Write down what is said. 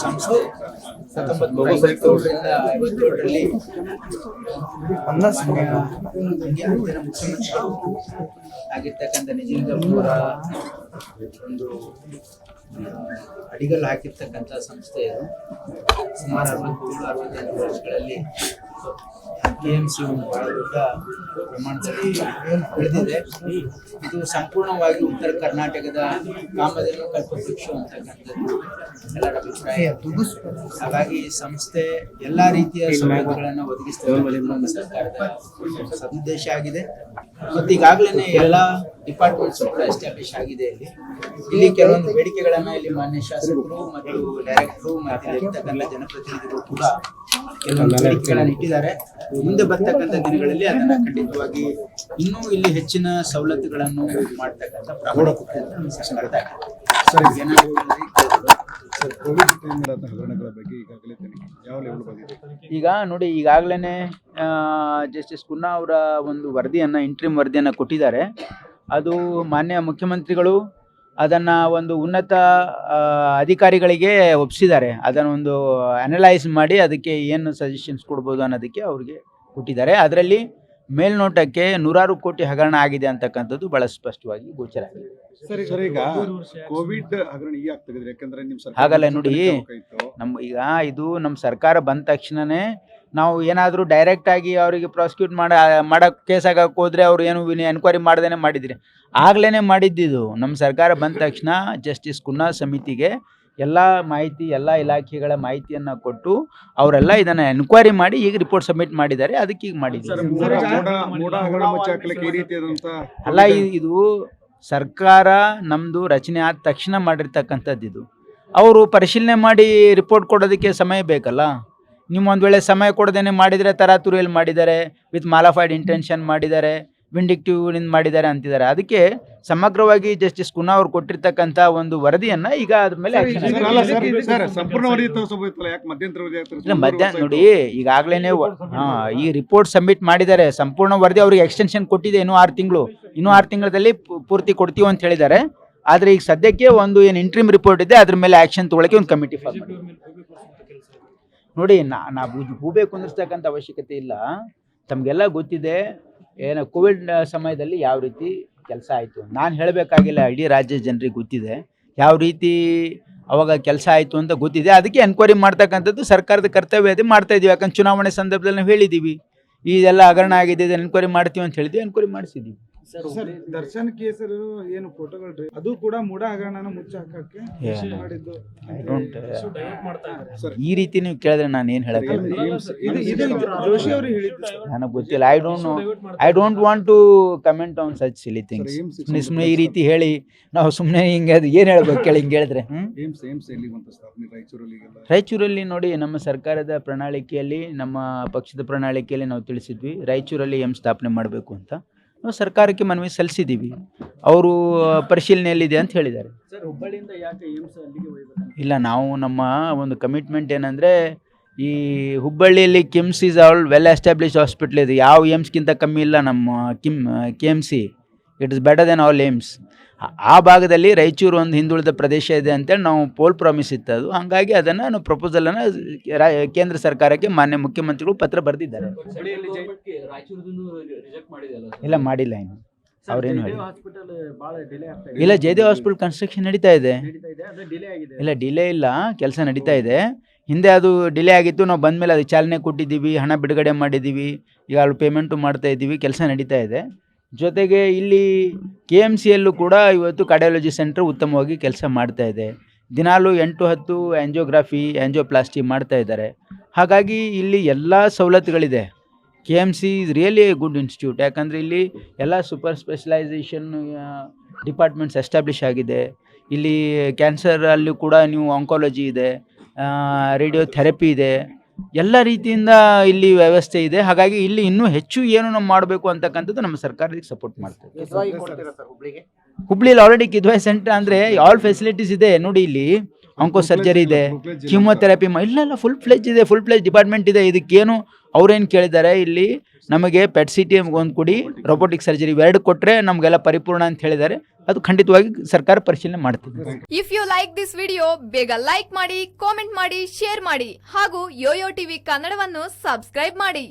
ಸಂಸ್ಥೆ ಹತ್ತೊಂಬತ್ತು ಐವತ್ತೇಳರಲ್ಲಿ ಹಿಂದಿನ ಮುಖ್ಯಮಂತ್ರಿಗಳು ಆಗಿರ್ತಕ್ಕಂಥ ನಿಜಲಿಂಗಪ್ಪನವರ ಒಂದು ಆ, ಅಡಿಗಲ್ಲು ಹಾಕಿರ್ತಕ್ಕಂಥ ಸಂಸ್ಥೆ ಇದು ಸುಮಾರು ಅರವತ್ತೇಳು ಅರವತ್ತೈದು ವರ್ಷಗಳಲ್ಲಿ ಕೆ ಎಂ ಸಿ ಒಂದು ಬಹಳ ದೊಡ್ಡ ಪ್ರಮಾಣದಲ್ಲಿ ಬೆಳೆದಿದೆ ಇದು ಸಂಪೂರ್ಣವಾಗಿ ಉತ್ತರ ಕರ್ನಾಟಕದ ಕಾಮಧೇನು ಕಲ್ಪವೃಕ್ಷ ಅಂತಕ್ಕಂಥದ್ದು ಎಲ್ಲರ ಅಭಿಪ್ರಾಯ? ಹಾಗಾಗಿ ಸಂಸ್ಥೆ ಎಲ್ಲ ರೀತಿಯ ಸೌಲಭ್ಯಗಳನ್ನು ಒದಗಿಸ್ತೇವೆ ನಮ್ಮ ಸರ್ಕಾರದ ಸದುದ್ದೇಶ ಆಗಿದೆ. ಮತ್ತು ಈಗಾಗಲೇ ಎಲ್ಲ ಡಿಪಾರ್ಟ್ಮೆಂಟ್ಸ್ ಕೂಡ ಎಸ್ಟಾಬ್ಲಿಷ್ ಆಗಿದೆ ಇಲ್ಲಿ. ಇಲ್ಲಿ ಕೆಲವೊಂದು ಬೇಡಿಕೆಗಳನ್ನ ಇಲ್ಲಿ ಮಾನ್ಯ ಶಾಸಕರು ಮತ್ತು ಡೈರೆಕ್ಟರು ಮತ್ತು ಇಲ್ಲಿ ಇರ್ತಕ್ಕಂಥ ಜನಪ್ರತಿನಿಧಿಗಳು ಕೂಡ ಕೆಲವೊಂದು ಬೇಡಿಕೆಗಳನ್ನು ಇಟ್ಟಿದ್ದಾರೆ. ಮುಂದೆ ಬರ್ತಕ್ಕಂಥ ದಿನಗಳಲ್ಲಿ ಅದನ್ನ ಖಂಡಿತವಾಗಿ ಇನ್ನೂ ಇಲ್ಲಿ ಹೆಚ್ಚಿನ ಸವಲತ್ತುಗಳನ್ನು ಮಾಡ್ತಕ್ಕಂಥ ಹಗರಣಗಳ ಬಗ್ಗೆ ಈಗಾಗಲೇ ಯಾವ ಲೆವೆಲ್ ಬಂದಿದೆ? ಈಗ ನೋಡಿ ಈಗಾಗಲೇ ಜಸ್ಟಿಸ್ ಕುನ್ನಾ ಅವರ ಒಂದು ವರದಿಯನ್ನ ಇಂಟ್ರಿಮ್ ವರದಿಯನ್ನ ಕೊಟ್ಟಿದ್ದಾರೆ. ಅದು ಮಾನ್ಯ ಮುಖ್ಯಮಂತ್ರಿಗಳು ಅದನ್ನು ಒಂದು ಉನ್ನತ ಅಧಿಕಾರಿಗಳಿಗೆ ಒಪ್ಪಿಸಿದ್ದಾರೆ ಅದನ್ನು ಒಂದು ಅನಲೈಸ್ ಮಾಡಿ ಅದಕ್ಕೆ ಏನು ಸಜೆಷನ್ಸ್ ಕೊಡ್ಬೋದು ಅನ್ನೋದಕ್ಕೆ ಅವ್ರಿಗೆ ಕೊಟ್ಟಿದ್ದಾರೆ. ಅದರಲ್ಲಿ ಮೇಲ್ನೋಟಕ್ಕೆ ನೂರಾರು ಕೋಟಿ ಹಗರಣ ಆಗಿದೆ ಅಂತಕ್ಕಂಥದ್ದು ಬಹಳ ಸ್ಪಷ್ಟವಾಗಿ ಗೋಚರ ಆಗಿದೆ. ಸರ್ ಸರ್ ಈಗ ಕೋವಿಡ್ ಹಾಗಲ್ಲ ನೋಡಿ. ನಮ್ ನಮ್ಮ ಈಗ ಇದು ನಮ್ಮ ಸರ್ಕಾರ ಬಂದ ತಕ್ಷಣನೇ ನಾವು ಏನಾದರೂ ಡೈರೆಕ್ಟ್ ಆಗಿ ಅವರಿಗೆ ಪ್ರಾಸಿಕ್ಯೂಟ್ ಮಾಡ ಮಾಡೋಕ್ಕೆ ಕೇಸ್ ಆಗಕ್ಕೆ ಹೋದರೆ ಅವ್ರು ಏನು ಎನ್ಕ್ವೈರಿ ಮಾಡ್ದೇ ಮಾಡಿದ್ರಿ. ಆಗ್ಲೇ ಮಾಡಿದ್ದಿದು. ನಮ್ಮ ಸರ್ಕಾರ ಬಂದ ತಕ್ಷಣ ಜಸ್ಟಿಸ್ ಕುನ್ನಾ ಸಮಿತಿಗೆ ಎಲ್ಲ ಮಾಹಿತಿ ಎಲ್ಲ ಇಲಾಖೆಗಳ ಮಾಹಿತಿಯನ್ನು ಕೊಟ್ಟು ಅವರೆಲ್ಲ ಇದನ್ನು ಎನ್ಕ್ವೈರಿ ಮಾಡಿ ಈಗ ರಿಪೋರ್ಟ್ ಸಬ್ಮಿಟ್ ಮಾಡಿದ್ದಾರೆ. ಅದಕ್ಕೆ ಈಗ ಮಾಡಿದ್ದಾರೆ ಮೋಡ ಮೋಡ ಅಲ್ಲ ಇದು ಸರ್ಕಾರ ನಮ್ಮದು ರಚನೆ ಆದ ತಕ್ಷಣ ಮಾಡಿರ್ತಕ್ಕಂಥದ್ದು ಇದು ಅವರು ಪರಿಶೀಲನೆ ಮಾಡಿ ರಿಪೋರ್ಟ್ ಕೊಡೋದಕ್ಕೆ ಸಮಯ ಬೇಕಲ್ಲ? ನೀವು ಒಂದು ವೇಳೆ ಸಮಯ ಕೊಡದೇನೆ ಮಾಡಿದರೆ ತರಾತುರಿಯಲ್ಲಿ ಮಾಡಿದ್ದಾರೆ ವಿತ್ ಮಾಲಾಫೈಡ್ ಇಂಟೆನ್ಷನ್ ಮಾಡಿದ್ದಾರೆ ವಿಂಡಿಕ್ಟಿವ್ನಿಂದ ಮಾಡಿದ್ದಾರೆ ಅಂತಿದ್ದಾರೆ. ಅದಕ್ಕೆ ಸಮಗ್ರವಾಗಿ ಜಸ್ಟಿಸ್ ಕುನಾ ಅವ್ರು ಕೊಟ್ಟಿರ್ತಕ್ಕಂಥ ಒಂದು ವರದಿಯನ್ನ ಈಗ ಅದ್ರ ಮೇಲೆ ಮಧ್ಯಾಹ್ನ ನೋಡಿ. ಈಗಾಗಲೇ ಹಾ ಈ ರಿಪೋರ್ಟ್ ಸಬ್ಮಿಟ್ ಮಾಡಿದ್ದಾರೆ. ಸಂಪೂರ್ಣ ವರದಿ ಅವ್ರಿಗೆ ಎಕ್ಸ್ಟೆನ್ಷನ್ ಕೊಟ್ಟಿದೆ ಇನ್ನೂ ಆರು ತಿಂಗಳು. ಇನ್ನೂ ಆರು ತಿಂಗಳಲ್ಲಿ ಪೂರ್ತಿ ಕೊಡ್ತೀವಿ ಅಂತ ಹೇಳಿದ್ದಾರೆ. ಆದ್ರೆ ಈಗ ಸದ್ಯಕ್ಕೆ ಒಂದು ಏನು ಇಂಟ್ರಿಮ್ ರಿಪೋರ್ಟ್ ಇದೆ ಅದ್ರ ಮೇಲೆ ಆಕ್ಷನ್ ತಗೊಳಕ್ಕೆ ಒಂದು ಕಮಿಟಿ ಫಾರ್ಮ್ ನೋಡಿ, ನಾ ನಾ ಭೂಬೆ ಕುಂದಿರ್ತಕ್ಕಂಥ ಅವಶ್ಯಕತೆ ಇಲ್ಲ. ತಮಗೆಲ್ಲ ಗೊತ್ತಿದೆ, ಏನು ಕೋವಿಡ್ ಸಮಯದಲ್ಲಿ ಯಾವ ರೀತಿ ಕೆಲಸ ಆಯಿತು. ನಾನು ಹೇಳಬೇಕಾಗಿಲ್ಲ, ಇಡೀ ರಾಜ್ಯ ಜನರಿಗೆ ಗೊತ್ತಿದೆ. ಯಾವ ರೀತಿ ಅವಾಗ ಕೆಲಸ ಆಯಿತು ಅಂತ ಗೊತ್ತಿದೆ. ಅದಕ್ಕೆ ಎನ್ಕ್ವೈರಿ ಮಾಡ್ತಕ್ಕಂಥದ್ದು ಸರ್ಕಾರದ ಕರ್ತವ್ಯ ಅದೇ ಮಾಡ್ತಾ ಇದೀವಿ. ಯಾಕಂದ್ರೆ ಚುನಾವಣೆ ಸಂದರ್ಭದಲ್ಲಿ ನಾವು ಹೇಳಿದ್ದೀವಿ ಇದೆಲ್ಲ ಹಗರಣ ಆಗಿದೆ ಎನ್ಕ್ವೈರಿ ಮಾಡ್ತೀವಿ ಅಂತ ಹೇಳಿದ್ವಿ. ಎನ್ಕ್ವೈರಿ ಮಾಡಿಸಿದ್ದೀವಿ ಸರ್ ದರ್ಶನ್ ಕೇಸರು ಏನು ಫೋಟೋಗಳ್ರಿ? ಅದು ಕೂಡ ಮೂಡ ಹಗರಣನ? ಮಾಡಿದ್ದು. ಸರ್ ಈ ರೀತಿ ನೀವು ಕೇಳಿದ್ರೆ ನಾನು ಏನ್ ಹೇಳಕ್ ಜೋಶಿ ಅವರು ಹೇಳಿದ್ದು ನನಗೆ ಗೊತ್ತಿಲ್ಲ. I don't know I don't want to comment on such silly things ಸುಮ್ಮನೆ ಸುಮ್ಮನೆ ಈ ರೀತಿ ಹೇಳಿ. ನಾವು ಸುಮ್ಮನೆ ಹಿಂಗೆ ಅದು ಏನು ಹೇಳ್ಬೇಕು ಕೇಳಿ ಹಿಂಗೆ ಹೇಳಿದ್ರೆ? ರಾಯಚೂರಲ್ಲಿ ನೋಡಿ ನಮ್ಮ ಸರ್ಕಾರದ ಪ್ರಣಾಳಿಕೆಯಲ್ಲಿ ನಮ್ಮ ಪಕ್ಷದ ಪ್ರಣಾಳಿಕೆಯಲ್ಲಿ ನಾವು ತಿಳಿಸಿದ್ವಿ. ರಾಯಚೂರಲ್ಲಿ ಎಂ ಸ್ಥಾಪನೆ ಮಾಡಬೇಕು ಅಂತ. ನಾವು ಸರ್ಕಾರಕ್ಕೆ ಮನವಿ ಸಲ್ಲಿಸಿದ್ದೀವಿ. ಅವರು ಪರಿಶೀಲನೆಯಲ್ಲಿದೆ ಅಂತ ಹೇಳಿದ್ದಾರೆ. ಇಲ್ಲ ನಾವು ನಮ್ಮ ಒಂದು ಕಮಿಟ್ಮೆಂಟ್ ಏನಂದರೆ ಈ ಹುಬ್ಬಳ್ಳಿಯಲ್ಲಿ KIMS is all well establish hospital ಇದೆ. ಯಾವ ಏಮ್ಸ್ಗಿಂತ ಕಮ್ಮಿ ಇಲ್ಲ ನಮ್ಮ KIMS K M C it is better than all AIIMS ಆ ಭಾಗದಲ್ಲಿ ರಾಯಚೂರು ಒಂದು ಹಿಂದುಳಿದ ಪ್ರದೇಶ ಇದೆ ಅಂತೇಳಿ ನಾವು ಪೋಲ್ ಪ್ರಾಮಿಸ್ ಇತ್ತು ಅದು ಹಾಗಾಗಿ ಅದನ್ನು ನಾವು ಪ್ರಪೋಸಲನ್ನು ಕೇಂದ್ರ ಸರ್ಕಾರಕ್ಕೆ ಮಾನ್ಯ ಮುಖ್ಯಮಂತ್ರಿಗಳು ಪತ್ರ ಬರೆದಿದ್ದಾರೆ. ಇಲ್ಲ, ಮಾಡಿಲ್ಲ ಇನ್ನು. ಅವ್ರೇನು ಹೇಳಿ ಇಲ್ಲ ಜಯದೇವ್ ಹಾಸ್ಪಿಟಲ್ ಕನ್ಸ್ಟ್ರಕ್ಷನ್ ನಡೀತಾ ಇದೆ. ಇಲ್ಲ ಡಿಲೇ ಇಲ್ಲ, ಕೆಲಸ ನಡೀತಾ ಇದೆ. ಹಿಂದೆ ಅದು ಡಿಲೇ ಆಗಿತ್ತು, ನಾವು ಬಂದಮೇಲೆ ಅದಕ್ಕೆ ಚಾಲನೆ ಕೊಟ್ಟಿದ್ದೀವಿ, ಹಣ ಬಿಡುಗಡೆ ಮಾಡಿದ್ದೀವಿ, ಈಗ ಅಲ್ಲಿ ಪೇಮೆಂಟು ಮಾಡ್ತಾ ಇದ್ದೀವಿ, ಕೆಲಸ ನಡೀತಾ ಇದೆ. ಜೊತೆಗೆ ಇಲ್ಲಿ ಕೆ ಎಂ ಸಿಯಲ್ಲೂ ಕೂಡ ಇವತ್ತು ಕಾರ್ಡಿಯಾಲಜಿ ಸೆಂಟರ್ ಉತ್ತಮವಾಗಿ ಕೆಲಸ ಮಾಡ್ತಾ ಇದೆ. ದಿನಾಲು ಎಂಟು ಹತ್ತು ಆ್ಯಂಜಿಯೋಗ್ರಾಫಿ ಆ್ಯಂಜಿಯೋಪ್ಲಾಸ್ಟಿ ಮಾಡ್ತಾ ಇದ್ದಾರೆ. ಹಾಗಾಗಿ ಇಲ್ಲಿ ಎಲ್ಲ ಸವಲತ್ತುಗಳಿದೆ. K M C is really a good institute ಯಾಕಂದರೆ ಇಲ್ಲಿ ಎಲ್ಲ ಸೂಪರ್ ಸ್ಪೆಷಲೈಸೇಷನ್ ಡಿಪಾರ್ಟ್ಮೆಂಟ್ಸ್ ಎಸ್ಟಾಬ್ಲಿಷ್ ಆಗಿದೆ. ಇಲ್ಲಿ ಕ್ಯಾನ್ಸರ್ ಅಲ್ಲೂ ಕೂಡ ನೀವು ಆಂಕಾಲಜಿ ಇದೆ. ರೇಡಿಯೋಥೆರಪಿ ಇದೆ. ಎಲ್ಲ ರೀತಿಯಿಂದ ಇಲ್ಲಿ ವ್ಯವಸ್ಥೆ ಇದೆ. ಹಾಗಾಗಿ ಇಲ್ಲಿ ಇನ್ನೂ ಹೆಚ್ಚು ಏನು ನಾವು ಮಾಡಬೇಕು ಅಂತಕ್ಕಂಥದ್ದು ನಮ್ಮ ಸರ್ಕಾರಕ್ಕೆ ಸಪೋರ್ಟ್ ಮಾಡ್ತೇವೆ. ಹುಬ್ಳಿಲಿ ಆಲ್ರೆಡಿ ಕಿದ್ವಾಯ್ ಸೆಂಟರ್ ಅಂದ್ರೆ ಆಲ್ ಫೆಸಿಲಿಟೀಸ್ ಇದೆ. ನೋಡಿ ಇಲ್ಲಿ ಆಂಕೋ ಸರ್ಜರಿ ಇದೆ ಕಿಮೋಥೆರಪಿ ಇಲ್ಲ ಇಲ್ಲ ಫುಲ್ ಫ್ಲೆಜ್ ಇದೆ ಫುಲ್ ಫ್ಲೆಜ್ ಡಿಪಾರ್ಟ್ಮೆಂಟ್ ಇದೆ. ಇದಕ್ಕೇನು ಅವ್ರೇನು ಕೇಳಿದ್ದಾರೆ? ಇಲ್ಲಿ ನಮಗೆ ಪೆಟ್ ಸಿ ಟಿ ಒಂದು ಕೊಡಿ ರೋಬೋಟಿಕ್ ಸರ್ಜರಿ ಎರಡು ಕೊಟ್ಟರೆ ನಮಗೆಲ್ಲ ಪರಿಪೂರ್ಣ ಅಂತ ಹೇಳಿದ್ದಾರೆ. ಅದು ಖಂಡಿತವಾಗಿ ಸರ್ಕಾರ ಪರಿಶೀಲನೆ ಮಾಡ್ತಿದೆ. If you like this video ಬೇಗ ಲೈಕ್ ಮಾಡಿ ಕಾಮೆಂಟ್ ಮಾಡಿ ಶೇರ್ ಮಾಡಿ ಹಾಗೂ ಯೋಯೋ ಟಿವಿ ಕನ್ನಡವನ್ನು ಸಬ್ಸ್ಕ್ರೈಬ್ ಮಾಡಿ.